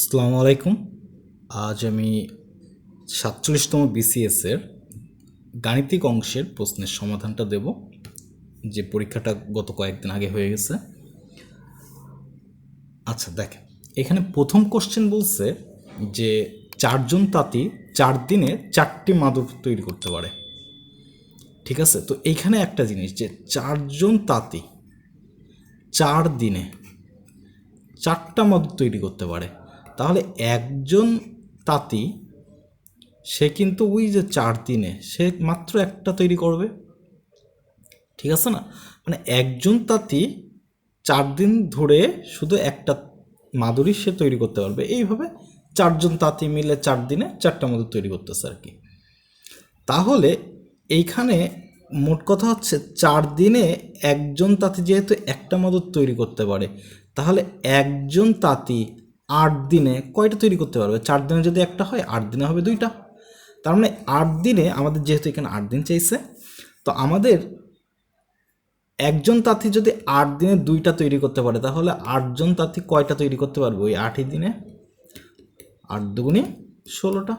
আসসালামু আলাইকুম। আজ আমি সাতচল্লিশতম বিসিএসের গাণিতিক অংশের প্রশ্নের সমাধানটা দেব, যে পরীক্ষাটা গত কয়েকদিন আগে হয়ে গেছে। আচ্ছা দেখেন, এখানে প্রথম কোশ্চেন বলছে যে চারজন তাঁতি চার দিনে চারটি মাদুর তৈরি করতে পারে। ঠিক আছে? তো এইখানে একটা জিনিস যে চারজন তাঁতি চার দিনে চারটা মাদুর তৈরি করতে পারে। তাহলে একজন তাঁতি, সে কিন্তু ওই যে চার দিনে, সে মাত্র একটা তৈরি করবে। ঠিক আছে না? মানে একজন তাঁতি চার দিন ধরে শুধু একটা মাদুরি সে তৈরি করতে পারবে। এইভাবে চারজন তাঁতি মিলে চার দিনে চারটা মাদুর তৈরি করতেছে আর কি। তাহলে এইখানে মোট কথা হচ্ছে চার দিনে একজন তাঁতি যেহেতু একটা মাদুর তৈরি করতে পারে, তাহলে একজন তাঁতি আট দিনে কয়টা তৈরি করতে পারবে? চার দিনে যদি একটা হয়, আট দিনে হবে দুইটা। তার মানে আট দিনে আমাদের যেহেতু এখানে আট দিন চাইছে, তো আমাদের একজন তাঁতি যদি আট দিনে দুইটা তৈরি করতে পারে, তাহলে আটজন তাঁতি কয়টা তৈরি করতে পারবে ওই আটই দিনে? আট দুগুণে ষোলোটা।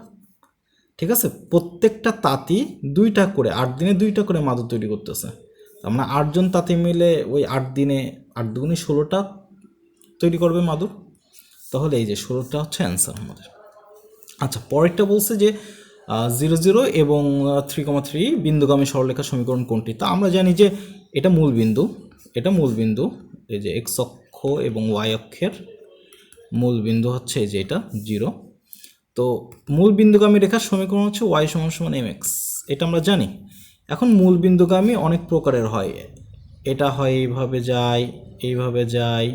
ঠিক আছে? প্রত্যেকটা তাঁতি দুইটা করে, আট দিনে দুইটা করে মাদুর তৈরি করতেছে। তার মানে আটজন তাঁতি মিলে ওই আট দিনে, আট দুগুণে ষোলোটা তৈরি করবে মাদুর। তাহলে এই যে ষোলোটা হচ্ছে অ্যান্সার আমাদের। আচ্ছা পরেরটা বলছে যে জিরো জিরো এবং থ্রি কমা থ্রি বিন্দুগামী সরলরেখা সমীকরণ কোনটি? তা আমরা জানি যে এটা মূল বিন্দু, এটা মূল বিন্দু, এই যে এক্স অক্ষ এবং ওয়াই অক্ষের মূল বিন্দু হচ্ছে এই যে এটা জিরো তো মূল বিন্দুগামী রেখার সমীকরণ হচ্ছে ওয়াই সমান সমান এম এক্স এটা আমরা জানি। এখন মূল বিন্দুগামী অনেক প্রকারের হয়। এটা হয় এইভাবে যায় এইভাবে যায়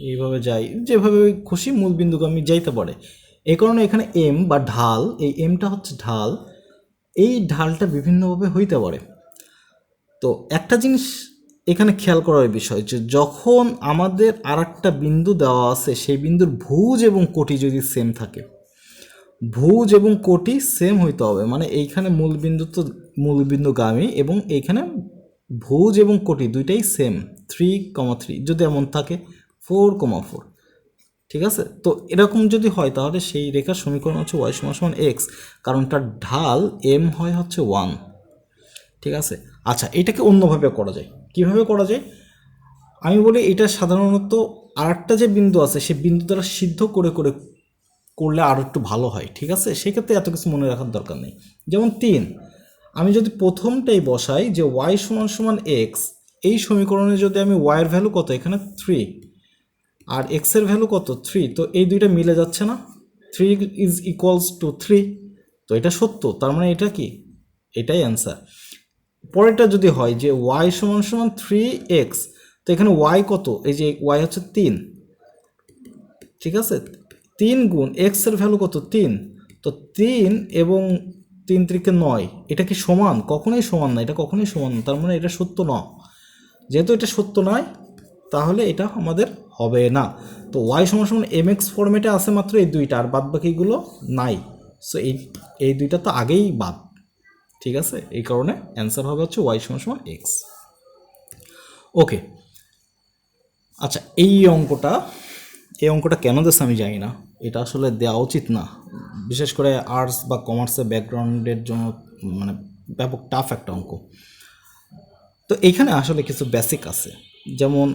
এইভাবে যাই। যেভাবে খুশি মূল বিন্দুগামী যাইতে পারে। এই কারণে এখানে এম বা ঢাল, এই এমটা হচ্ছে ঢাল, এই ঢালটা বিভিন্নভাবে হইতে পারে। তো একটা জিনিস এখানে খেয়াল করার বিষয় যে, যখন আমাদের আর একটা বিন্দু দেওয়া আছে, সেই বিন্দুর ভুজ এবং কোটি যদি সেম থাকে, ভুজ এবং কোটি সেম হইতে হবে। মানে এইখানে মূল বিন্দু তো মূল বিন্দুগামী এবং এইখানে ভুজ এবং কোটি দুইটাই সেম থ্রি কমা থ্রি যদি এমন থাকে। Four comma four. ঠিক আছে? তো এরকম যদি হয়, তাহলে সেই রেখার সমীকরণ হচ্ছে ওয়াই সমান সমান এক্স কারণ তার ঢাল এম হয় হচ্ছে ওয়ান ঠিক আছে? আচ্ছা এটাকে অন্যভাবে করা যায়। কীভাবে করা যায়? আমি বলি এটা সাধারণত আরেকটা যে বিন্দু আছে সেই বিন্দু দ্বারা সিদ্ধ করে করে করলে আরও একটু ভালো হয়। ঠিক আছে? সেক্ষেত্রে এত কিছু মনে রাখার দরকার নেই। যেমন তিন। আমি যদি প্রথমটাই বসাই যে ওয়াই সমান সমান এক্স এই সমীকরণে যদি আমি ওয়াইয়ের ভ্যালু কত, এখানে থ্রি আর এক্সের ভ্যালু কত? থ্রি তো এই দুইটা মিলে যাচ্ছে না। Three is equals to three তো এটা সত্য। তার মানে এটা কি? এটাই অ্যান্সার পরেরটা যদি হয় যে ওয়াই সমান সমান থ্রি এক্স তো এখানে ওয়াই কত? এই যে ওয়াই হচ্ছে তিন। ঠিক আছে? তিন গুণ এক্সের ভ্যালু কত? তিন। তো তিন এবং তিন ত্রিকে নয়, এটা কি সমান? কখনোই সমান না, এটা কখনোই সমান না। তার মানে এটা সত্য ন। যেহেতু এটা সত্য নয়, তাহলে এটা আমাদের হবে না। তো ওয়াই সমান সমান এম এক্স ফর্মেটে আছে মাত্র এই দুইটা, আর বাদ বাকিগুলো নাই। সো এই এই দুইটা তো আগেই বাদ। ঠিক আছে? এই কারণে অ্যান্সার হবে হচ্ছে ওয়াই সমান সমান এক্স ওকে আচ্ছা এই অঙ্কটা এই অঙ্কটা কেন দেশ আমি জানি না। এটা আসলে দেওয়া উচিত না। বিশেষ করে আর্টস বা কমার্সের ব্যাকগ্রাউন্ডের জন্য মানে ব্যাপক টাফ একটা অঙ্ক। তো এখানে আসলে কিছু বেসিক আছে। যেমন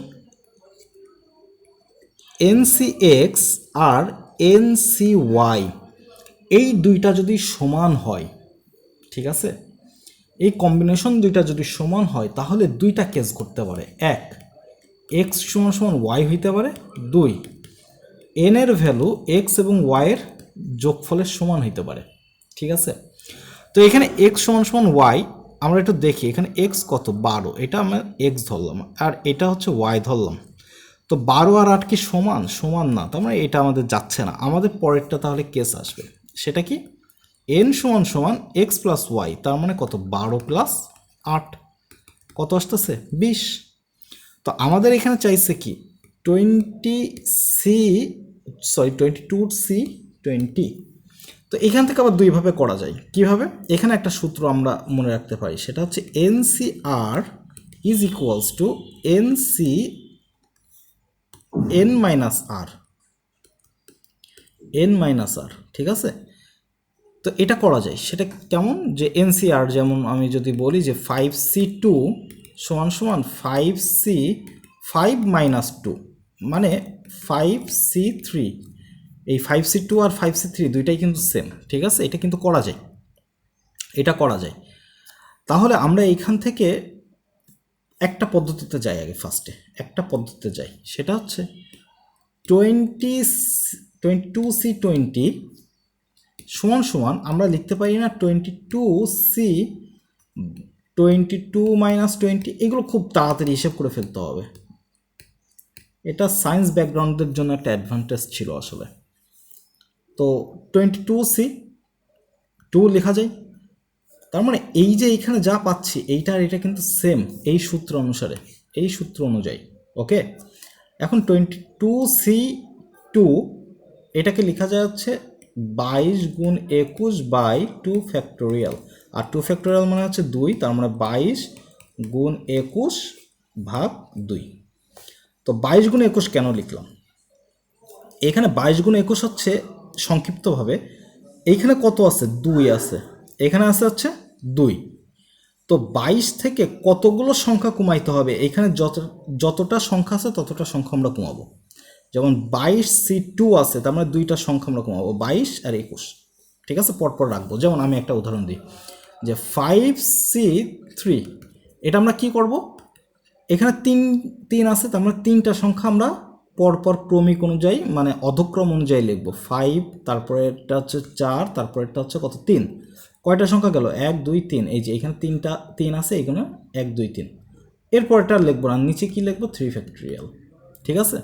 এনসি এক্স আর এনসি ওয়াই, এই দুইটা যদি সমান হয়, ঠিক আছে? এই কম্বিনেশন দুইটা যদি সমান হয়, তাহলে দুইটা কেস করতে পারে। এক এক্স সমান সমান ওয়াই হইতে পারে। দুই এন এর ভ্যালু এক্স এবং ওয়াইয়ের যোগফলের সমান হইতে পারে। ঠিক আছে? তো এখানে এক্স সমান সমান ওয়াই আমরা একটু দেখি। এখানে এক্স কত? বারো। এটা আমরা এক্স ধরলাম। আর এটা হচ্ছে ওয়াই ধরলাম। তো বারো আর আট কি সমান? সমান না। তার মানে এটা আমাদের যাচ্ছে না। আমাদের পরেরটা তাহলে কেস আসবে। সেটা কি? এন সমান সমান এক্স প্লাস ওয়াই তার মানে কত? বারো প্লাস আট। কত আসতেছে? বিশ। তো আমাদের এখানে চাইছে কি? Twenty C sorry twenty two C twenty তো এখান থেকে আবার দুইভাবে করা যায়। কীভাবে? এখানে একটা সূত্র আমরা মনে রাখতে পারি। সেটা হচ্ছে N C R is equals to N C N minus R N minus R ঠিক আছে? তো এটা করা যায়। সেটা কেমন? যে এনসিআর যেমন আমি যদি বলি যে ফাইভ সি টু সমান সমান five C five minus two মানে ফাইভ সি থ্রি এই ফাইভ সি টু আর ফাইভ সি থ্রি দুইটাই কিন্তু সেম ঠিক আছে? এটা কিন্তু করা যায়। এটা করা যায়। তাহলে আমরা এইখান থেকে একটা পদ্ধতিতে যাই আগে ফার্স্টে একটা পদ্ধতিতে যাই। সেটা হচ্ছে twenty twenty two C twenty সমান সমান আমরা লিখতে পারি না twenty two C twenty two minus twenty এগুলো খুব তাড়াতাড়ি হিসেব করে ফেলতে হবে। এটা সায়েন্স ব্যাকগ্রাউন্ডের জন্য একটা অ্যাডভান্টেজ ছিল আসলে। তো টোয়েন্টি টু সি টু লেখা যায় তার মানে এই যে এইখানে যা পাচ্ছি, এইটা আর এটা কিন্তু সেম এই সূত্র অনুসারে, এই সূত্র অনুযায়ী ওকে এখন টোয়েন্টি টু সি টু এটাকে লেখা যায় হচ্ছে বাইশ গুণ একুশ বাই টু ফ্যাক্টোরিয়াল আর টু ফ্যাক্টোরিয়াল মানে হচ্ছে দুই, তার মানে বাইশ গুণ একুশ ভাগ দুই। তো বাইশ গুণ একুশ কেন লিখলাম? এখানে বাইশ গুণ একুশ হচ্ছে সংক্ষিপ্তভাবে, এইখানে কত আছে? দুই আছে। এখানে আছে হচ্ছে দুই। তো বাইশ থেকে কতগুলো সংখ্যা কমাইতে হবে? এখানে যত, যতটা সংখ্যা আছে ততটা সংখ্যা আমরা কমাবো। যেমন বাইশ সি টু আছে, তার মানে দুইটা সংখ্যা আমরা কমাবো, বাইশ আর একুশ। ঠিক আছে? পরপর রাখব। যেমন আমি একটা উদাহরণ দিই, যে ফাইভ সি থ্রি, এটা আমরা কি করব? এখানে তিন তিন আছে, তার মানে তিনটা সংখ্যা আমরা পরপর ক্রমিক অনুযায়ী মানে অধক্রম অনুযায়ী লিখব। ফাইভ তারপরে এটা হচ্ছে চার তারপরে এটা হচ্ছে কত? তিন। কয়টা সংখ্যা গেল? এক, দুই, তিন। এই যে এখানে তিনটা, তিন আছে, এখানে এক, দুই, তিন। এরপর এটা লিখব না, নিচে কি লিখব? থ্রি ফ্যাক্টরিয়াল ঠিক আছে?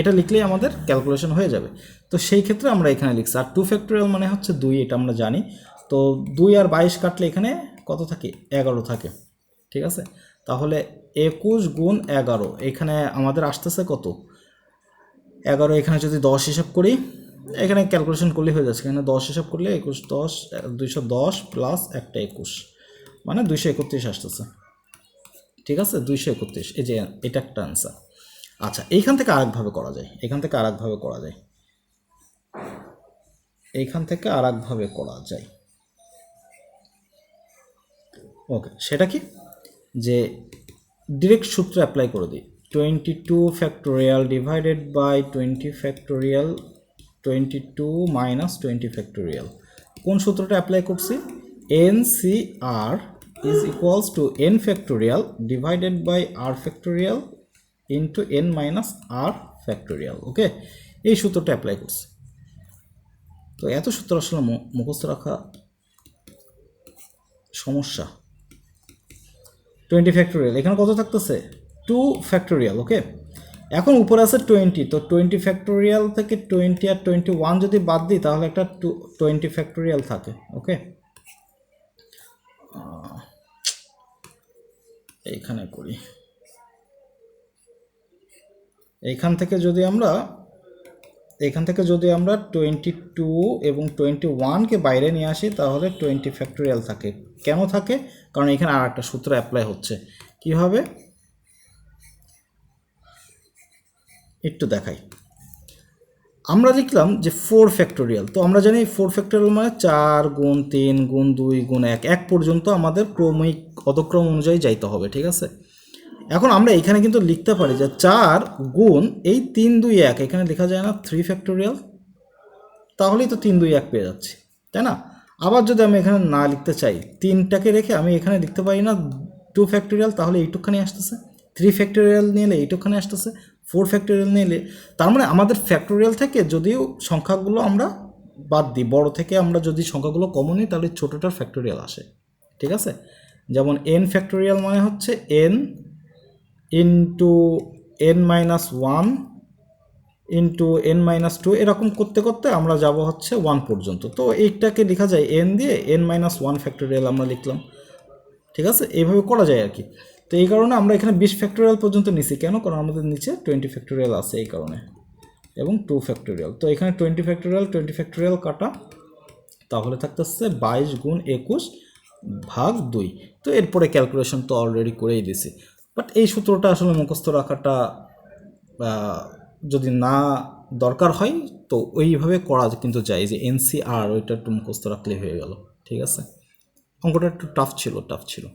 এটা লিখলেই আমাদের ক্যালকুলেশন হয়ে যাবে। তো সেই ক্ষেত্রে আমরা এখানে লিখছি, আর টু ফ্যাক্টরিয়াল মানে হচ্ছে দুই, এটা আমরা জানি। তো দুই আর বাইশ কাটলে এখানে কত থাকে? এগারো থাকে। ঠিক আছে? তাহলে একুশ গুণ এগারো, এখানে আমাদের আসতেছে কত? এগারো, এখানে যদি দশ হিসাব করি এখানে ক্যালকুলেশন করলে হয়ে যাচ্ছে। এখানে দশ হিসাব করলে একুশ, দশ, দুইশো দশ প্লাস একটা একুশ। মানে দুইশো একত্রিশ আসতেছে। ঠিক আছে? দুইশো একত্রিশ। এই যে এটা একটা অ্যান্সার আচ্ছা এইখান থেকে আরেকভাবে করা যায়। এখান থেকে আরেকভাবে করা যায়। এইখান থেকে আরেকভাবে করা যায়। ওকে সেটা কি? যে ডিরেক্ট সূত্র অ্যাপ্লাই করে দিই। Twenty two factorial divided by twenty factorial twenty two minus twenty factorial কোন সূত্রটা অ্যাপ্লাই করছি? N C R is equals to N factorial divided by R factorial into N minus R factorial okay এই সূত্রটা apply করছি। তো এত সূত্র আসলে মুখস্থ রাখা সমস্যা। টোয়েন্টি ফ্যাক্টোরিয়াল এখানে কত থাকতেছে? টু ফ্যাক্টোরিয়াল ওকে এখন উপরে আছে টোয়েন্টি তো টোয়েন্টি ফ্যাক্টোরিয়াল থেকে টোয়েন্টি আর টোয়েন্টি ওয়ান যদি বাদ দিই, তাহলে একটা টু টোয়েন্টি ফ্যাক্টোরিয়াল থাকে ওকে এইখানে করি। এইখান থেকে যদি আমরা এখান থেকে যদি আমরা টোয়েন্টি টু এবং টোয়েন্টি ওয়ানকে বাইরে নিয়ে আসি, তাহলে টোয়েন্টি ফ্যাক্টোরিয়াল থাকে। কেন থাকে? কারণ এখানে আর একটা সূত্র অ্যাপ্লাই হচ্ছে। কি হবে একটু দেখাই। আমরা লিখলাম যে ফোর ফ্যাক্টোরিয়াল তো আমরা জানি ফোর ফ্যাক্টোরিয়াল মানে চার গুণ তিন গুণ দুই গুণ এক এক পর্যন্ত আমাদের ক্রমিক অধক্রম অনুযায়ী যাইতে হবে, ঠিক আছে? এখন আমরা এখানে কিন্তু লিখতে পারি যে চার গুণ এই তিন দুই এক, এখানে লেখা যায় না থ্রি ফ্যাক্টোরিয়াল তাহলেই তো তিন দুই এক পেয়ে যাচ্ছি, তাই না? আবার যদি আমি এখানে না লিখতে চাই, তিনটাকে রেখে আমি এখানে লিখতে পারি না টু ফ্যাক্টোরিয়াল তাহলে এইটুকখানি আসতেছে। থ্রি ফ্যাক্টোরিয়াল নিলে এইটুকখানি আসতেছে। ফোর ফ্যাক্টোরিয়াল নিলে, তার মানে আমাদের ফ্যাক্টোরিয়াল থেকে যদিও সংখ্যাগুলো আমরা বাদ দিই, বড় থেকে আমরা যদি সংখ্যাগুলো কমন নিই, তাহলে ছোটোটার ফ্যাক্টোরিয়াল আসে, ঠিক আছে? যেমন এন ফ্যাক্টোরিয়াল মানে হচ্ছে N into N minus one into N minus two এরকম করতে করতে আমরা যাব হচ্ছে ওয়ান পর্যন্ত। তো এইটাকে লেখা যায় এন দিয়ে এন মাইনাস ওয়ান ফ্যাক্টোরিয়াল আমরা লিখলাম, ঠিক আছে? এইভাবে করা যায় আর কি। তো এই কারণে আমরা এখানে বিশ ফ্যাক্টোরিয়াল পর্যন্ত নিছি। কেন? কারণ আমাদের নিচে টোয়েন্টি ফ্যাক্টোরিয়াল আছে এই কারণে। এবং টু ফ্যাক্টোরিয়াল তো এখানে টোয়েন্টি ফ্যাক্টোরিয়াল টোয়েন্টি ফ্যাক্টোরিয়াল কাটা। তাহলে থাকতেছে বাইশ গুণ একুশ ভাগ দুই। তো এরপরে ক্যালকুলেশন তো অলরেডি করেই দিছি। বাট এই সূত্রটা আসলে মুখস্থ রাখাটা যদি না দরকার হয়, তো ওইভাবে করা কিন্তু যায়। যে এনসিআর ওইটা একটু মুখস্থ রাখলে হয়ে গেল। ঠিক আছে? অঙ্কটা একটু টাফ ছিল টাফ ছিল।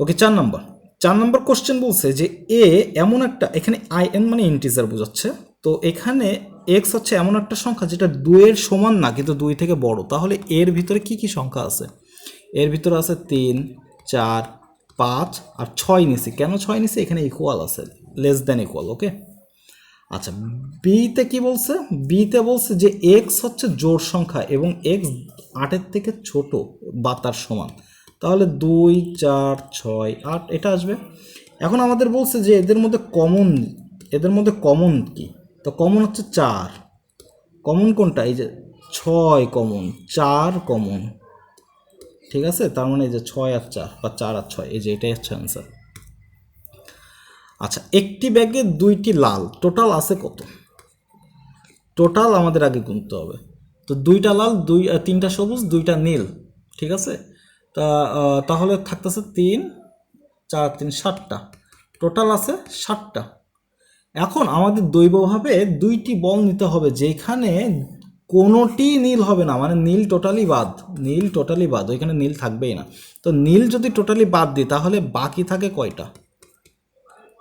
ওকে চার নম্বর। চার নম্বর কোশ্চেন বলছে যে এ এমন একটা, এখানে আই এন মানে ইন্টিজার বোঝাচ্ছে। তো এখানে এক্স হচ্ছে এমন একটা সংখ্যা যেটা দুইয়ের সমান না, কিন্তু দুই থেকে বড়। তাহলে এর ভিতরে কি কি সংখ্যা আছে? এর ভিতরে আছে তিন, চার, পাঁচ আর ছয় নিছি কেন ছয় নিছি এখানে ইকুয়াল আছে লেস দেন ইকুয়াল ওকে আচ্ছা বিতে কি বলছে? বিতে বলছে যে এক্স হচ্ছে জোর সংখ্যা এবং এক্স আটের থেকে ছোট বা তার সমান। তাহলে দুই, চার, ছয়, আট, এটা আসবে। এখন আমাদের বলছে যে এদের মধ্যে কমন এদের মধ্যে কমন কি? তো কমন হচ্ছে চার। কমন কোনটা? এই যে ছয় কমন চার কমন ঠিক আছে? তার মানে এই যে ছয় আর চার, বা চার আর ছয়, এই যে এটাই হচ্ছে অ্যান্সার আচ্ছা একটি ব্যাগে দুইটি লাল টোটাল আছে কত? টোটাল আমাদের আগে গুনতে হবে। তো দুইটা লাল, দুই, তিনটা সবুজ, দুইটা নীল। ঠিক আছে? তা তাহলে থাকতেছে তিন, চার, তিন, সাতটা। টোটাল আছে সাতটা। এখন আমাদের দৈবভাবে দুইটি বল নিতে হবে যেখানে কোনোটি নীল হবে না মানে নীল টোটালি বাদ, নীল টোটালি বাদ, ওইখানে নীল থাকবেই না। তো নীল যদি টোটালি বাদ দিই, তাহলে বাকি থাকে কয়টা?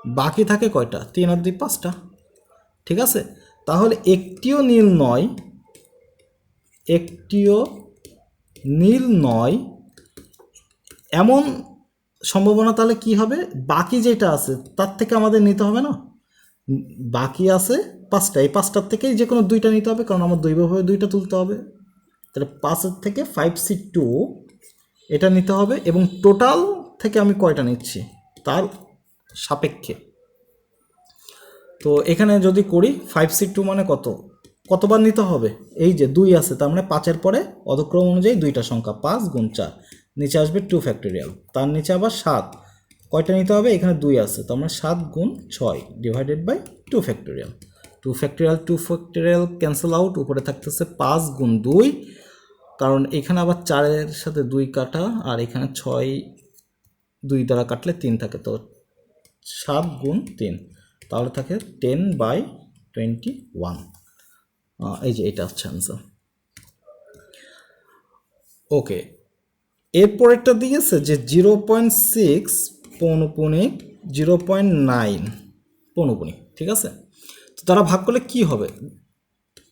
বাকি থাকে কয়টা? তিন আর দুই পাঁচটা। ঠিক আছে? তাহলে একটিও নীল নয়, একটিও নীল নয় এমন সম্ভাবনা তাহলে কি হবে? বাকি যেটা আছে, তার থেকে আমাদের নিতে হবে না? বাকি আছে পাঁচটা, এই পাঁচটার থেকেই যে কোনো দুইটা নিতে হবে, কারণ আমার দৈবভাবে দুইটা তুলতে হবে। তাহলে পাঁচের থেকে ফাইভ সি টু এটা নিতে হবে এবং টোটাল থেকে আমি কয়টা নিচ্ছি? তার সাপেক্ষে। তো এখানে যদি করি ফাইভ সি টু মানে কত? কতবার নিতে হবে? এই যে দুই আছে, তার মানে পাঁচের পরে অধক্রম অনুযায়ী দুইটা সংখ্যা, পাঁচ গুণ চার। নিচে আসবে টু ফ্যাক্টোরিয়াল তার নিচে আবার সাত। কয়টা নিতে হবে? এখানে দুই আছে তার মানে সাত গুণ ছয় divided by two factorial two factorial two factorial cancel out উপরে থাকতেছে পাঁচ গুণ দুই, কারণ এখানে আবার চারের সাথে দুই কাটা, আর এখানে ছয় দুই দ্বারা কাটলে তিন থাকে, তো সাত গুণ তিন, তাহলে থাকে টেন বাই টোয়েন্টি ওয়ান এই যে এটা হচ্ছে আনসার ওকে এরপরেরটা দিয়েছে যে জিরো পয়েন্ট সিক্স পৌনপুনিক জিরো পয়েন্ট নাইন পৌনপুনিক ঠিক আছে? তো তারা ভাগ করলে কি হবে?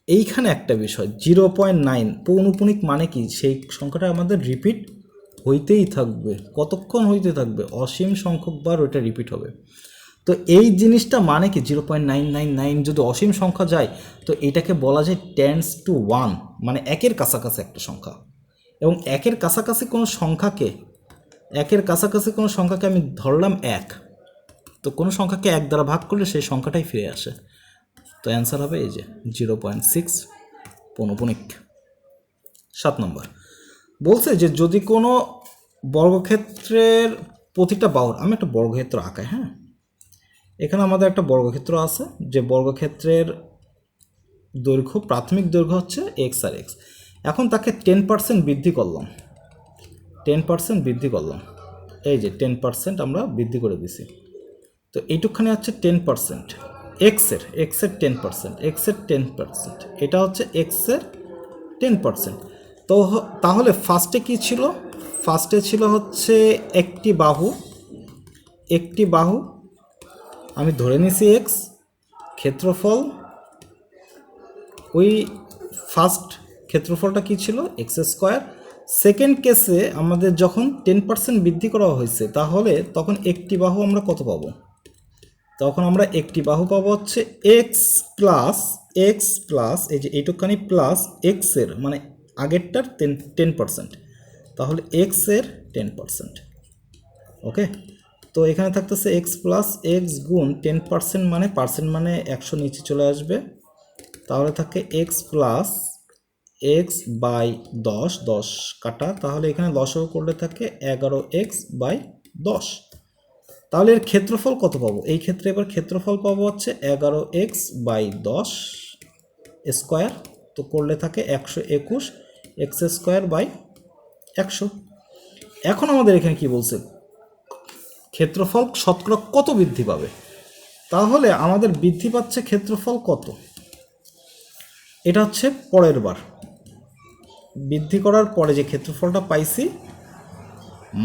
এইখানে একটা বিষয়, জিরো পয়েন্ট নাইন পৌনপুনিক মানে কি? সেই সংখ্যাটা আমাদের রিপিট হইতেই থাকবে, কতক্ষণ হইতে থাকবে? অসীম সংখ্যকবার ওইটা রিপিট হবে। তো এই জিনিসটা মানে কি? Zero point nine nine nine যদি অসীম সংখ্যা যায়, তো এটাকে বলা যায় টেন্স টু ওয়ান মানে একের কাছাকাছি একটা সংখ্যা। এবং একের কাছাকাছি কোনো সংখ্যাকে, একের কাছাকাছি কোনো সংখ্যাকে আমি ধরলাম এক। তো কোনো সংখ্যাকে এক দ্বারা ভাগ করলে সেই সংখ্যাটাই ফিরে আসে। তো অ্যান্সার হবে এই যে জিরো পয়েন্ট সিক্স পৌনপুনিক সাত নম্বর। বলছে যে যদি কোনো বর্গক্ষেত্রের প্রতিটা বাহুর, আমি একটা বর্গক্ষেত্র আঁকাই হ্যাঁ? এখানে আমাদের একটা বর্গক্ষেত্র আছে যে বর্গক্ষেত্রের দৈর্ঘ্য, প্রাথমিক দৈর্ঘ্য হচ্ছে এক্স আর এক্স এখন তাকে টেন পার্সেন্ট বৃদ্ধি করলাম। টেন পার্সেন্ট বৃদ্ধি করলাম। এই যে টেন পার্সেন্ট আমরা বৃদ্ধি করে দিছি। তো এইটুকখানি হচ্ছে টেন পার্সেন্ট এক্সের এক্সের টেন পার্সেন্ট এক্সের টেন পার্সেন্ট এটা হচ্ছে এক্সের টেন পার্সেন্ট তো তাহলে ফার্স্টে কি ছিল? ফার্স্টে ছিল হচ্ছে একটি বাহু। একটি বাহু। আমি ধরে নিছি এক্স ক্ষেত্রফল। ওই ফার্স্ট ক্ষেত্রফলটা কি ছিল? X square. সেকেন্ড কেসে আমাদের যখন টেন পার্সেন্ট বৃদ্ধি করা হয়েছে, তাহলে তখন একটি বাহু আমরা কত পাবো? তখন আমরা একটি বাহু পাবো হচ্ছে এক্স প্লাস এক্স প্লাস এই যে এইটুখানি প্লাস এক্সের মানে আগেরটার টেন টেন পার্সেন্ট তাহলে এক্সের টেন পার্সেন্ট ওকে? তো এখানে থাকতেছে এক্স প্লাস এক্স গুণ টেন পার্সেন্ট মানে পার্সেন্ট মানে একশো নিচে চলে আসবে। তাহলে থাকে এক্স প্লাস এক্স বাই দশ দশ কাটা, তাহলে এখানে দশও করলে থাকে এগারো এক্স বাই দশ। তাহলে এর ক্ষেত্রফল কত পাবো? এই ক্ষেত্রে এবার ক্ষেত্রফল পাবো হচ্ছে এগারো এক্স বাই দশ স্কোয়ার তো করলে থাকে একশো একুশ এক্স স্কোয়ার বাই একশো। এখন আমাদের এখানে কি বলছে? ক্ষেত্রফল শতকরা কত বৃদ্ধি পাবে? তাহলে আমাদের বৃদ্ধি পাচ্ছে ক্ষেত্রফল কত? এটা হচ্ছে পরের বার। বৃদ্ধি করার পরে যে ক্ষেত্রফলটা পাইছি,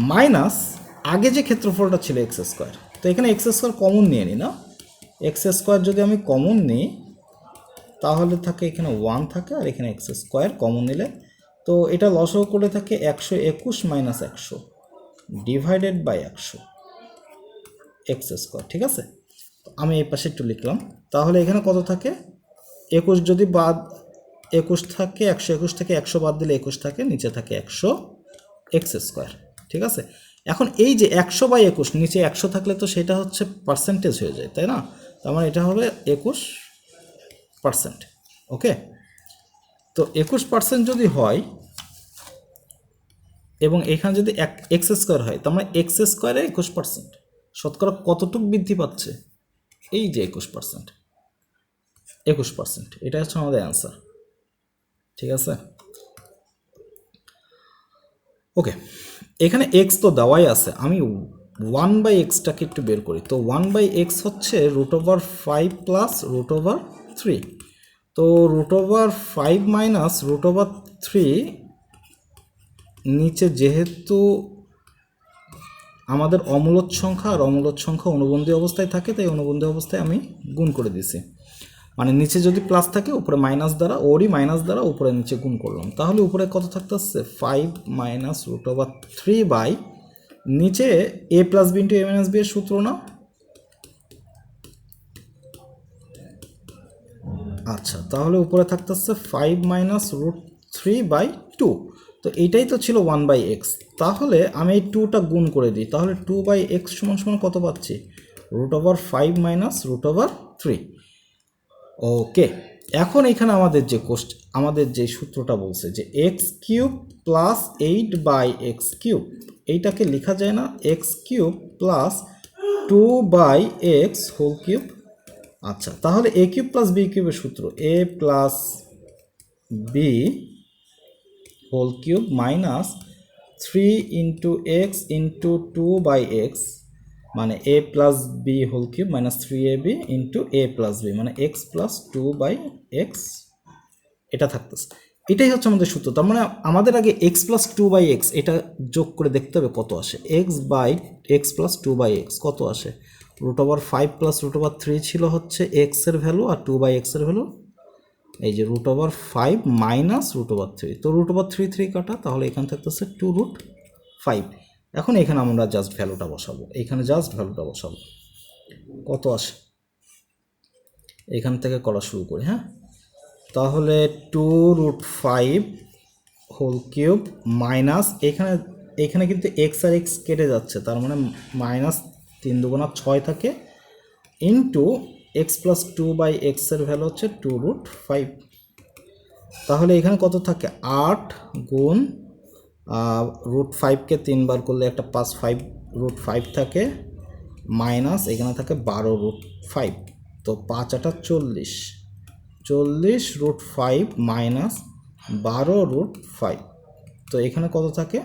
মাইনাস আগে যে ক্ষেত্রফলটা ছিল এক্স স্কোয়ার। তো এখানে এক্স স্কোয়ার কমন নিয়ে নিই না? এক্স স্কোয়ার যদি আমি কমন নিই, তাহলে থাকে এখানে ওয়ান থাকে আর এখানে এক্স স্কোয়ার কমন নিলে। তো এটা লসও করে থাকে একশো একুশ মাইনাস একশো ডিভাইডেড বাই একশো এক্স স্কোয়ার, ঠিক আছে? আমি এই পাশে একটু লিখলাম। তাহলে এখানে কত থাকে? একুশ যদি বাদ একুশ থাকে একশো একুশ থেকে একশো বাদ দিলে একুশ থাকে, নিচে থাকে একশো এক্স স্কোয়ার, ঠিক আছে? এখন এই যে একশো বাই একুশ, নিচে একশো থাকলে তো সেটা হচ্ছে পার্সেন্টেজ হয়ে যায়, তাই না? তার মানে এটা হবে একুশ পার্সেন্ট ওকে? তো একুশ পার্সেন্ট যদি হয় এবং এখানে যদি এক, এক্স স্কোয়ার হয়, তার মানে এক্স স্কোয়ারে একুশ পার্সেন্ট শতকরা কতটুকু বৃদ্ধি পাচ্ছে? এই যে একুশ পার্সেন্ট একুশ পার্সেন্ট এটা হচ্ছে আমাদের অ্যান্সার ঠিক আছে? ওকে এখানে এক্স তো দেওয়াই আছে। আমি ওয়ান বাই এক্সটাকে একটু বের করি। তো ওয়ান বাই এক্স হচ্ছে root over five plus root over three তো root over five minus root over three নিচে যেহেতু আমাদের অমূলত সংখ্যা আর অমূলত সংখ্যা অনুবন্ধী অবস্থায় থাকে, তাই অনুবন্ধী অবস্থায় আমি গুণ করে দিছি মানে নিচে যদি প্লাস থাকে, উপরে মাইনাস দ্বারা, ওরই মাইনাস দ্বারা উপরে নিচে গুণ করলাম। তাহলে উপরে কত থাকতে আসছে? Five minus root over three by নিচে A plus B into A minus B এর সূত্র না? আচ্ছা তাহলে উপরে থাকতে আসছে five minus root three by two তো এইটাই তো ছিল ওয়ান বাই এক্স তাহলে আমি এই টুটা গুণ করে দিই। তাহলে টু বাই এক্স সমান সমান কত পাচ্ছি? Root over five minus root over three okay এখন এখানে আমাদের যে কোশ্চ আমাদের যে সূত্রটা বলছে যে X cube plus eight by X cube এইটাকে লেখা যায় না X cube plus two by X whole cube আচ্ছা তাহলে এ কিউব প্লাস বি কিউবের সূত্র A plus B whole cube minus three into X into two by X মানে A plus B whole cube minus three A B into A plus B মানে X plus two by X এটা থাকতেছে। এটাই হচ্ছে আমাদের সূত্র। তার মানে আমাদের আগে X plus two by X এটা যোগ করে দেখতে হবে কত আসে। X by X plus two by X কত আসে? Root over five plus root over three ছিল হচ্ছে এক্সের ভ্যালু আর টু বাই এক্সের ভ্যালু এই যে root over five minus root over three তো রুট ওভার থ্রি থ্রি কাটা, তাহলে এখানে থাকতেছে টু রুট ফাইভ এখন এখানে আমরা জাস্ট ভ্যালুটা বসাবো। এখানে জাস্ট ভ্যালুটা বসাবো। কত আসে? এখান থেকে করা শুরু করি হ্যাঁ? তাহলে two root five whole cube minus এখানে এখানে কিন্তু এক্স আর এক্স কেটে যাচ্ছে, তার মানে মাইনাস তিন দুগুণা ছয় থাকে into X plus two by এক্সের ভ্যালু হচ্ছে টু রুট ফাইভ তাহলে এখানে কত থাকে? আট গুণ রুট ফাইভকে তিনবার করলে একটা পাঁচ ফাইভ রুট ফাইভ থাকে মাইনাস এখানে থাকে বারো রুট ফাইভ তো পাঁচ আটা চল্লিশ চল্লিশ রুট ফাইভ মাইনাস বারো রুট ফাইভ তো এখানে কত থাকে?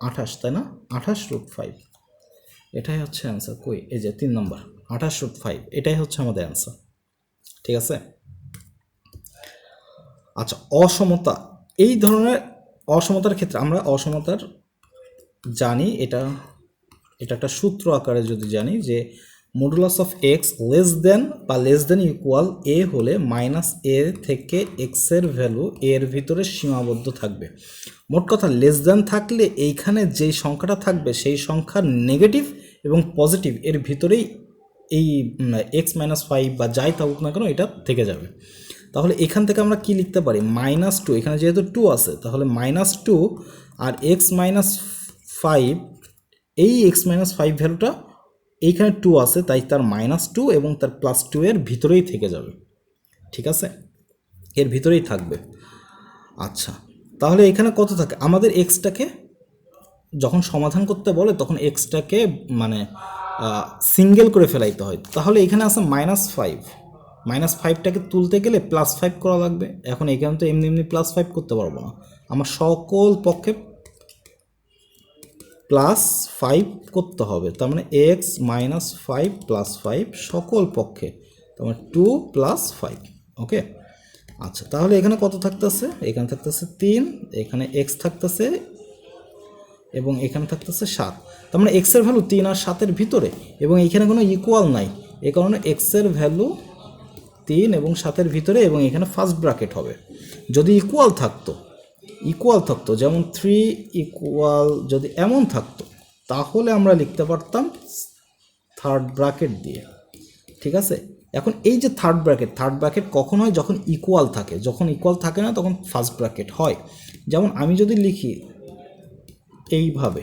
আঠাশ, তাই না? আঠাশ রুট ফাইভ এটাই হচ্ছে অ্যান্সার কই? এই যে তিন নম্বর আঠাশ রুট ফাইভ এটাই হচ্ছে আমাদের অ্যান্সার ঠিক আছে? আচ্ছা অসমতা। এই ধরনের অসমতার ক্ষেত্রে আমরা অসমতার জানি এটা এটা একটা সূত্র আকারে যদি জানি যে modulus of X less than বা লেস দেন ইকুয়াল এ হলে মাইনাস এ থেকে এক্সের ভ্যালু এর ভিতরে সীমাবদ্ধ থাকবে। মোট কথা লেস দেন থাকলে এইখানে যেই সংখ্যাটা থাকবে সেই সংখ্যার নেগেটিভ এবং পজিটিভ এর ভিতরেই এই এক্স মাইনাস ফাইভ বা যাই থাকুক না কেন এটা থেকে যাবে। তাহলে এখান থেকে আমরা কি লিখতে পারি? মাইনাস টু এখানে যেহেতু টু আছে, তাহলে মাইনাস টু আর এক্স মাইনাস ফাইভ এই এক্স মাইনাস ফাইভ ভ্যালুটা এইখানে টু আছে, তাই তার মাইনাস টু এবং তার প্লাস টু এর ভিতরেই থেকে যাবে। ঠিক আছে? এর ভিতরেই থাকবে। আচ্ছা তাহলে এখানে কত থাকে? আমাদের এক্সটাকে যখন সমাধান করতে বলে, তখন এক্সটাকে মানে সিঙ্গেল করে ফেলাইতে হয়। তাহলে এখানে আছে মাইনাস ফাইভ মাইনাস ফাইভটাকে তুলতে গেলে প্লাস ফাইভ করা লাগবে। এখন এখানে তো এমনি এমনি প্লাস ফাইভ করতে পারব না। আমার সকল পক্ষে প্লাস ফাইভ করতে হবে। তার মানে X minus five plus five সকল পক্ষে। তার মানে টু প্লাস ফাইভ ওকে আচ্ছা তাহলে এখানে কত থাকতেছে? এখানে থাকতেছে তিন, এখানে এক্স থাকতেছে এবং এখানে থাকতেছে সাত। তার মানে এক্সের ভ্যালু তিন আর সাতের ভিতরে এবং এখানে কোনো ইকুয়াল নাই। এ কারণে এক্সের ভ্যালু তিন এবং সাতের ভিতরে এবং এখানে ফার্স্ট ব্র্যাকেট হবে। যদি ইকুয়াল থাকতো ইকুয়াল থাকতো, যেমন থ্রি ইকুয়াল যদি এমন থাকতো, তাহলে আমরা লিখতে পারতাম থার্ড ব্র্যাকেট দিয়ে। ঠিক আছে? এখন এই যে থার্ড ব্র্যাকেট থার্ড ব্র্যাকেট কখন হয়? যখন ইকুয়াল থাকে। যখন ইকুয়াল থাকে না, তখন ফার্স্ট ব্র্যাকেট হয়। যেমন আমি যদি লিখি এইভাবে,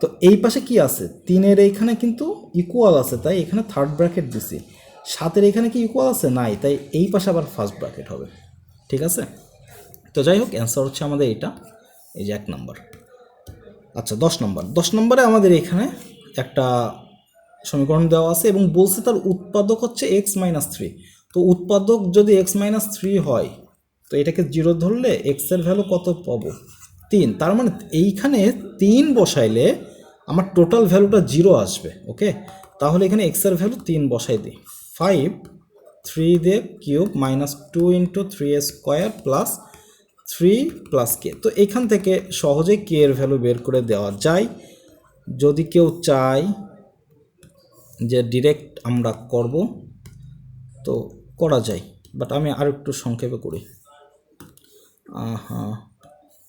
তো এই পাশে কি আছে? তিনের এইখানে কিন্তু ইকুয়াল আছে, তাই এখানে থার্ড ব্র্যাকেট দিছি। সাতের এখানে কি ইকুয়াল আছে? নাই। তাই এই পাশে আবার ফার্স্ট ব্র্যাকেট হবে। ঠিক আছে? তো যাই হোক অ্যান্সার হচ্ছে আমাদের এটা। এই যে এক নম্বর আচ্ছা দশ নম্বর দশ নম্বরে আমাদের এখানে একটা সমীকরণ দেওয়া আছে এবং বলছে তার উৎপাদক হচ্ছে এক্স মাইনাস থ্রি তো উৎপাদক যদি এক্স মাইনাস থ্রি হয়, তো এটাকে জিরো ধরলে এক্সের ভ্যালু কত পাবো? তিন। তার মানে এইখানে তিন বসাইলে আমার টোটাল ভ্যালুটা জিরো আসবে ওকে তাহলে এখানে এক্সের ভ্যালু তিন বসাই দিই। ফাইভ থ্রি দিয়ে cube minus two into three square plus three plus K তো এখান থেকে সহজেই কে এর ভ্যালু বের করে দেওয়া যায়। যদি কেউ চায় যে ডিরেক্ট আমরা করব, তো করা যায়। বাট আমি আর একটু সংক্ষেপে করি। হ্যাঁ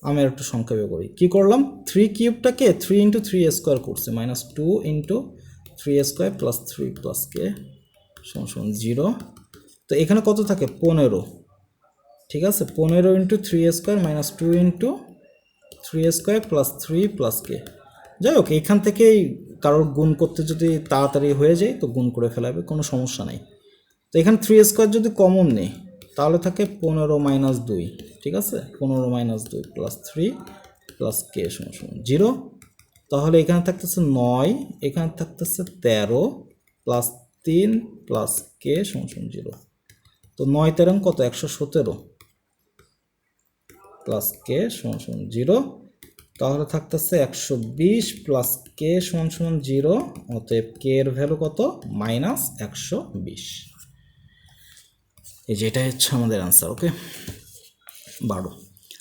আমি আর একটু সংক্ষেপে করি। কি করলাম? থ্রি কিউবটাকে থ্রি ইন্টু থ্রি স্কোয়ার করছে। Minus two into three square plus three plus K সমান জিরো। তো এখানে কত থাকে? পনেরো। ঠিক আছে? পনেরো into three square minus two into three square plus three plus K যাই হোক, এখান থেকেই কারোর গুণ করতে যদি তাড়াতাড়ি হয়ে যায়, তো গুণ করে ফেলাবে কোনো সমস্যা নাই। তো এখানে থ্রি স্কোয়ার যদি কমন নেই, তাহলে থাকে পনেরো মাইনাস দুই। ঠিক আছে? পনেরো মাইনাস দুই প্লাস থ্রি প্লাস কে সমান জিরো। তাহলে এখানে থাকতেছে নয়, এখানে থাকতেছে তেরো প্লাস তিন প্লাস কে সমান জিরো তো নয় তেরো কত একশো সতেরো। প্লাস কে সমান সমান জিরো তাহলে থাকতেছে একশো বিশ প্লাস কে সমান সমান জিরো অতএব কে এর ভ্যালু কত? মাইনাস একশো বিশ। এই যে এটাই হচ্ছে আমাদের অ্যান্সার ওকে বারো।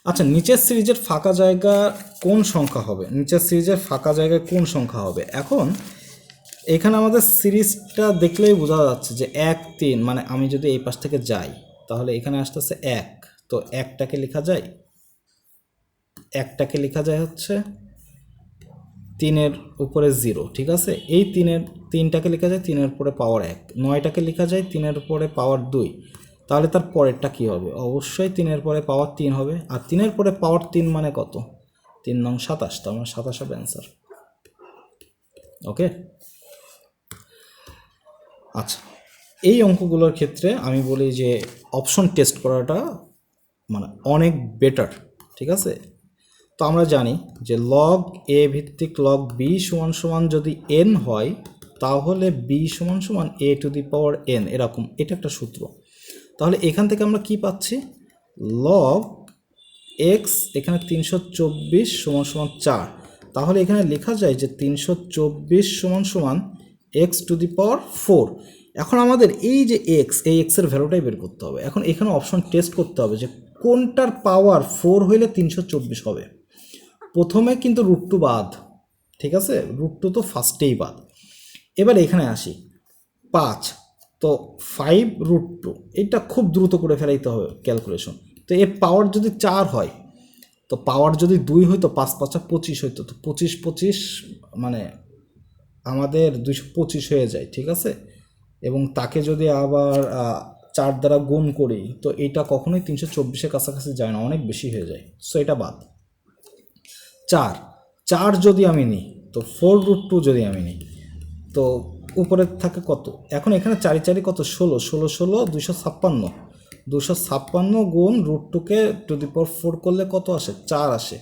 আচ্ছা নিচের সিরিজের ফাঁকা জায়গা কোন সংখ্যা হবে? নিচের সিরিজের ফাঁকা জায়গায় কোন সংখ্যা হবে? এখন এখানে আমাদের সিরিজটা দেখলেই বোঝা যাচ্ছে যে এক, তিন মানে আমি যদি এই পাশ থেকে যাই, তাহলে এখানে আসতেছে এক। তো একটাকে লেখা যায়, একটাকে লেখা যায় হচ্ছে তিনের উপরে জিরো, ঠিক আছে? এই তিনের, তিনটাকে লেখা যায় তিনের উপরে পাওয়ার এক, নয়টাকে লেখা যায় তিনের উপরে পাওয়ার দুই। তাহলে তার পরেরটা কী হবে? অবশ্যই তিনের পরে পাওয়ার তিন হবে। আর তিনের পরে পাওয়ার তিন মানে কত? তিন নং সাতাশ, তার মানে সাতাশ হবে অ্যান্সার ওকে আচ্ছা। এই অঙ্কগুলোর ক্ষেত্রে আমি বলি যে অপশন টেস্ট করাটা মানে অনেক বেটার ঠিক আছে? তো আমরা জানি যে লগ এ ভিত্তিক লগ বি সমান সমান যদি এন হয়, তাহলে বি সমান সমান এ টু দি পাওয়ার এন এরকম, এটা একটা সূত্র। তাহলে এখান থেকে আমরা কি পাচ্ছি? লগ এক্স এখানে তিনশো চব্বিশ সমান সমান চার। তাহলে এখানে লেখা যায় যে তিনশো চব্বিশ সমান সমান X to the power four. এখন আমাদের এই যে এক্স, এই এক্সের ভ্যালুটাই বের করতে হবে। এখন এখানে অপশন টেস্ট করতে হবে যে কোনটার পাওয়ার ফোর হইলে তিনশো চব্বিশ হবে। প্রথমে কিন্তু রুট টু বাদ, ঠিক আছে? রুট টু তো ফার্স্টেই বাদ। এবার এখানে আসি, পাঁচ, তো ফাইভ রুট টু এটা খুব দ্রুত করে ফেলাইতে হবে ক্যালকুলেশন তো এর পাওয়ার যদি চার হয়, তো পাওয়ার যদি দুই হইতো পাঁচ, পাঁচা পঁচিশ হইতো তো পঁচিশ পঁচিশ মানে আমাদের দুশো পঁচিশ হয়ে যায়, ঠিক আছে? এবং তাকে যদি আবার চার দ্বারা গুণ করি, তো এটা কখনোই তিনশো চব্বিশের কাছাকাছি যায় না, অনেক বেশি হয়ে যায়। সো এটা বাদ। চার চার যদি আমি নিই, তো ফোর রুট টু যদি আমি নিই, তো উপরে থাকে কত? এখন এখানে চারি চারি কত? ষোলো ষোলো ষোলো দুশো ছাপ্পান্ন। দুশো ছাপ্পান্ন গুণ রুট টুকে টু দি পাওয়ার ফোর করলে কত আসে? চার আসে।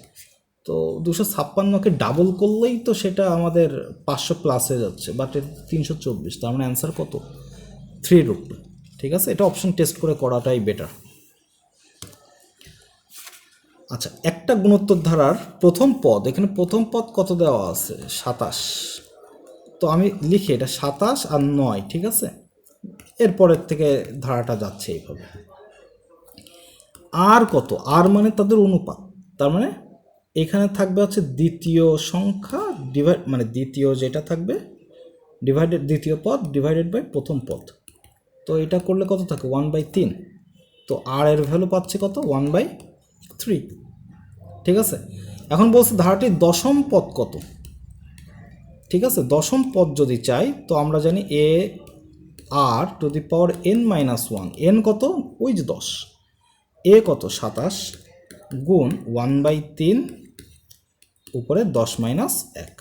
তো দুশো ছাপ্পান্নকে ডাবল করলেই তো সেটা আমাদের পাঁচশো প্লাস হয়ে যাচ্ছে বাট তিনশো চব্বিশ, তার মানে অ্যান্সার কত? থ্রি রুট ঠিক আছে? এটা অপশন টেস্ট করে করাটাই বেটার আচ্ছা একটা গুণোত্তর ধারার প্রথম পদ, এখানে প্রথম পদ কত দেওয়া আছে? সাতাশ। তো আমি লিখি এটা সাতাশ আর নয়, ঠিক আছে? এরপরের থেকে ধারাটা যাচ্ছে এইভাবে। আর কত? আর মানে তাদের অনুপাত, তার মানে এখানে থাকবে হচ্ছে দ্বিতীয় সংখ্যা ডিভাইড মানে দ্বিতীয় যেটা থাকবে ডিভাইডেড দ্বিতীয় পদ ডিভাইডেড বাই প্রথম পদ। তো এটা করলে কত থাকে? ওয়ান বাই তিন। তো আর এর ভ্যালু পাচ্ছে কত? ওয়ান বাই থ্রি ঠিক আছে? এখন বলছে ধারাটির দশম পদ কত? ঠিক আছে? দশম পদ যদি চাই, তো আমরা জানি A R to the power N minus one N কত? ওই যে দশ। এ কত? সাতাশ। গুণ ওয়ান বাই তিন উপরে দশ মাইনাস এক।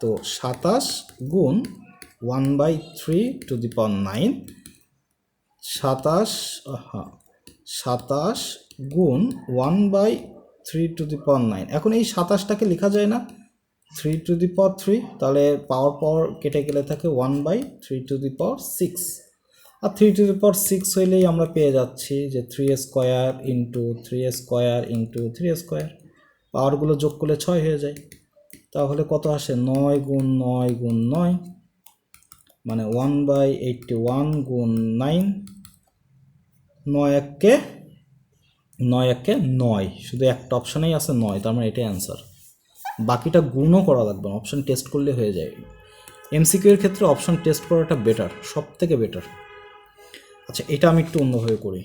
তো সাতাশ গুণ one by three to the power nine. সাতাশ হ্যাঁ সাতাশ গুণ one by three to the power nine. এখন এই সাতাশটাকে লেখা যায় না। Three to the power three, তাহলে পাওয়ার পাওয়ার কেটে গেলে থাকে one by three to the power six. R three to the power six হইলেই আমরা পেয়ে যাচ্ছি যে three square into three square into three square. পাওয়ারগুলো যোগ করলে ছয় হয়ে যায়। তাহলে কত আসে? নয় গুণ নয় গুণ নয় মানে ওয়ান বাই এইটটি ওয়ান গুণ নাইন নয় এককে নয় এককে নয়। শুধু একটা অপশানেই আছে নয়, তার মানে এটাই অ্যান্সার বাকিটা গুণও করা লাগবে না অপশান টেস্ট করলে হয়ে যায়। এমসিকিউ এর ক্ষেত্রে অপশান টেস্ট করাটা বেটার সব থেকে বেটার আচ্ছা এটা আমি একটু অন্যভাবে করি।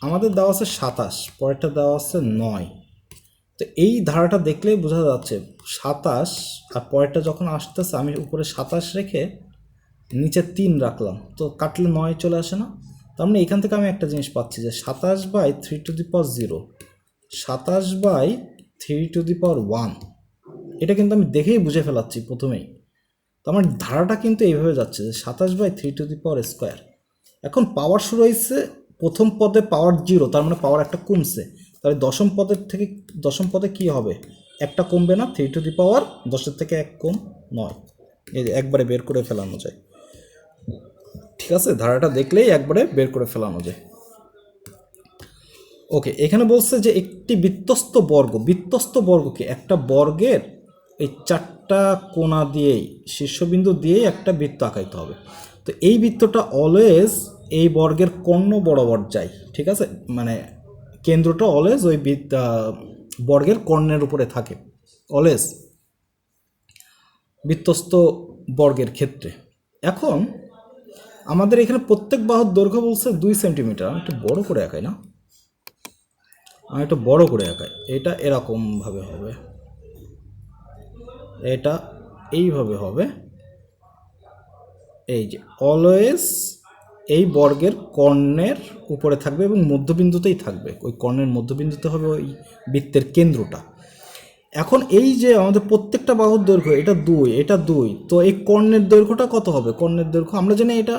আমাদের দেওয়া আছে সাতাশ, পরেরটা দেওয়া আছে নয়। তো এই ধারাটা দেখলেই বোঝা যাচ্ছে, সাতাশ আর পরেরটা যখন আসতেছে, আমি উপরে সাতাশ রেখে নিচে তিন রাখলাম। তো কাটলে নয় চলে আসে না? তার মানে এখান থেকে আমি একটা জিনিস পাচ্ছি যে সাতাশ by three to the power zero সাতাশ by three to the power one এটা কিন্তু আমি দেখেই বুঝে ফেলাচ্ছি প্রথমেই। তো আমার ধারাটা কিন্তু এইভাবে যাচ্ছে যে সাতাশ by three to the power square এখন পাওয়ার শুরু হয়েছে, প্রথম পদে পাওয়ার জিরো তার মানে পাওয়ার একটা কমছে। তাহলে দশম পদের থেকে, দশম পদে কি হবে? একটা কমবে না থ্রি টু দি পাওয়ার দশের থেকে এক কম নয়। এই একবারে বের করে ফেলানো যায়। ঠিক আছে? ধারাটা দেখলেই একবারে বের করে ফেলানো যায়। ওকে এখানে বলছে যে একটি বৃত্তস্ত বর্গ বৃত্তস্ত বর্গ কি? একটা বর্গের এই চারটা কোণা দিয়েই, শীর্ষবিন্দু দিয়েই একটা বৃত্ত আঁকাইতে হবে। তো এই বৃত্তটা অলওয়েজ এই বর্গের কর্ণ বরাবর যায়। ঠিক আছে? মানে কেন্দ্রটা অলওয়েজ ওই বর্গের কর্ণের উপরে থাকে। অলওয়েজ বৃত্তস্ত বর্গের ক্ষেত্রে। এখন আমাদের এখানে প্রত্যেক বাহুর দৈর্ঘ্য বলছে দুই সেন্টিমিটার। একটু বড় করে একাই না। আমি একটু বড় করে একাই এটা এরকমভাবে হবে। এটা এইভাবে হবে। এই যে, অলওয়েজ এই বর্গের কর্ণের উপরে থাকবে এবং মধ্যবিন্দুতেই থাকবে। ওই কর্ণের মধ্যবিন্দুতে হবে ওই বৃত্তের কেন্দ্রটা। এখন এই যে আমাদের প্রত্যেকটা বাহুর দৈর্ঘ্য, এটা দুই এটা দুই, তো এই কর্ণের দৈর্ঘ্যটা কত হবে? কর্ণের দৈর্ঘ্য, আমরা জানি এটা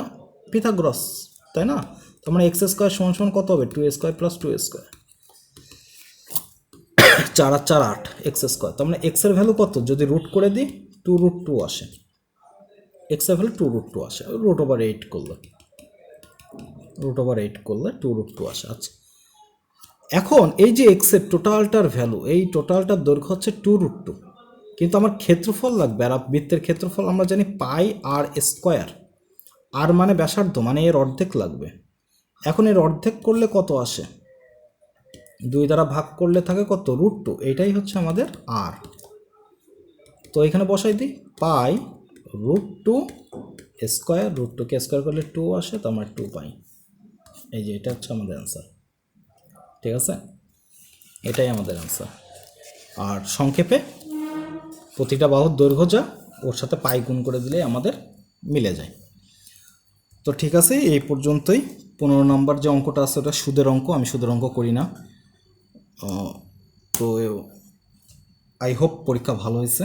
পিথাগ্রস, তাই না? তার মানে এক্স স্কোয়ার সমান সমান কত হবে? Two square plus two square. চার আর চার আট, এক্স স্কোয়ার। তার মানে এক্সের ভ্যালু কত? যদি রুট করে দিই, টু রুট টু আসে। এক্সের ভ্যালু টু রুট টু আসে। রুট ওভার এইট করলে। রুট ওভার এইট করলে টু রুট টু আসে। আচ্ছা। এখন এই যে এক্সের টোটালটার ভ্যালু এই টোটালটার দৈর্ঘ্য হচ্ছে টু রুট টু কিন্তু আমার ক্ষেত্রফল লাগবে আর বৃত্তের ক্ষেত্রফল আমরা জানি পাই আর স্কোয়ার আর মানে ব্যাসার্ধ মানে এর অর্ধেক লাগবে। এখন এর অর্ধেক করলে কত আসে? দুই দ্বারা ভাগ করলে থাকে কত? রুট টু এটাই হচ্ছে আমাদের আর তো এখানে বসাই দিই। Pi root two square root টুকে স্কোয়ার করলে টু আসে তো আমার টু পাই। এই যে, এটা হচ্ছে আমাদের অ্যান্সার ঠিক আছে? এটাই আমাদের অ্যান্সার আর সংক্ষেপে, প্রতিটা বাহুর দৈর্ঘ্য যা, ওর সাথে পাই গুণ করে দিলেই আমাদের মিলে যায়। তো ঠিক আছে, এই পর্যন্তই। পনেরো নম্বর যে অঙ্কটা আছে, ওটা সুদের অঙ্ক, আমি সুদের অঙ্ক করি না। তো আই হোপ পরীক্ষা ভালো হয়েছে।